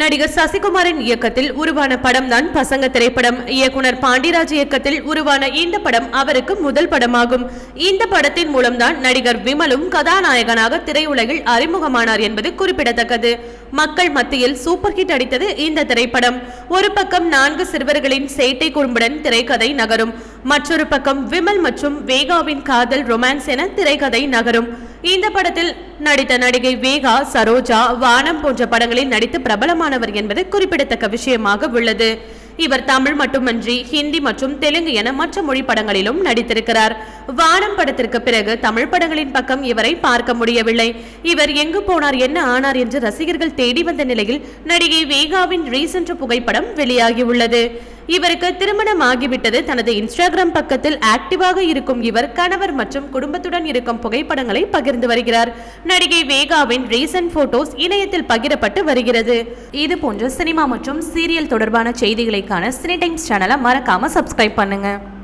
நடிகர் சசிகுமாரின் இயக்கத்தில் உருவான படம் தான் பசங்க திரைப்படம். இயக்குனர் பாண்டிராஜ் இயக்கத்தில் உருவான இந்த படம் அவருக்கு முதல் படமாகும். இந்த படத்தின் மூலம்தான் நடிகர் விமலும் கதாநாயகனாக திரையுலகில் அறிமுகமானார் என்பது குறிப்பிடத்தக்கது. மக்கள் மத்தியில் சூப்பர் ஹிட் அடித்தது இந்த திரைப்படம். ஒரு பக்கம் நான்கு சிறுவர்களின் சேட்டை குறும்புடன் திரைக்கதை நகரும். மற்றொரு பக்கம் விமல் மற்றும் வேகாவின் காதல் ரொமான்ஸ் என திரைக்கதை நகரும். இந்த படத்தில் நடித்த நடிகை வேகா சரோஜா வானம் போன்ற படங்களில் நடித்து பிரபலமானவர் என்பது குறிப்பிடத்தக்க விஷயமாக உள்ளது. இவர் தமிழ் மட்டுமன்றி ஹிந்தி மற்றும் தெலுங்கு என மற்ற மொழி படங்களிலும் நடித்திருக்கிறார். வானம் படத்திற்கு பிறகு தமிழ் படங்களின் பக்கம் இவரை பார்க்க முடியவில்லை. இவர் எங்கு போனார் என்ன ஆனார் என்று ரசிகர்கள் தேடி வந்த நிலையில் நடிகை வேகாவின் ரீசென்ட் புகைப்படம் வெளியாகியுள்ளது. இவருக்கு திருமணம் ஆகிவிட்டது தனது இன்ஸ்டாகிராம் பக்கத்தில் ஆக்டிவாக இருக்கும் இவர் கணவர் மற்றும் குடும்பத்துடன் இருக்கும் புகைப்படங்களை பகிர்ந்து வருகிறார். நடிகை வேகாவின் ரீசன்ட் போட்டோஸ் இணையத்தில் பகிரப்பட்டு வருகிறது. இது போன்ற சினிமா மற்றும் சீரியல் தொடர்பான செய்திகளைக்கான சினி டைம்ஸ் சேனலை மறக்காம சப்ஸ்கிரைப் பண்ணுங்க.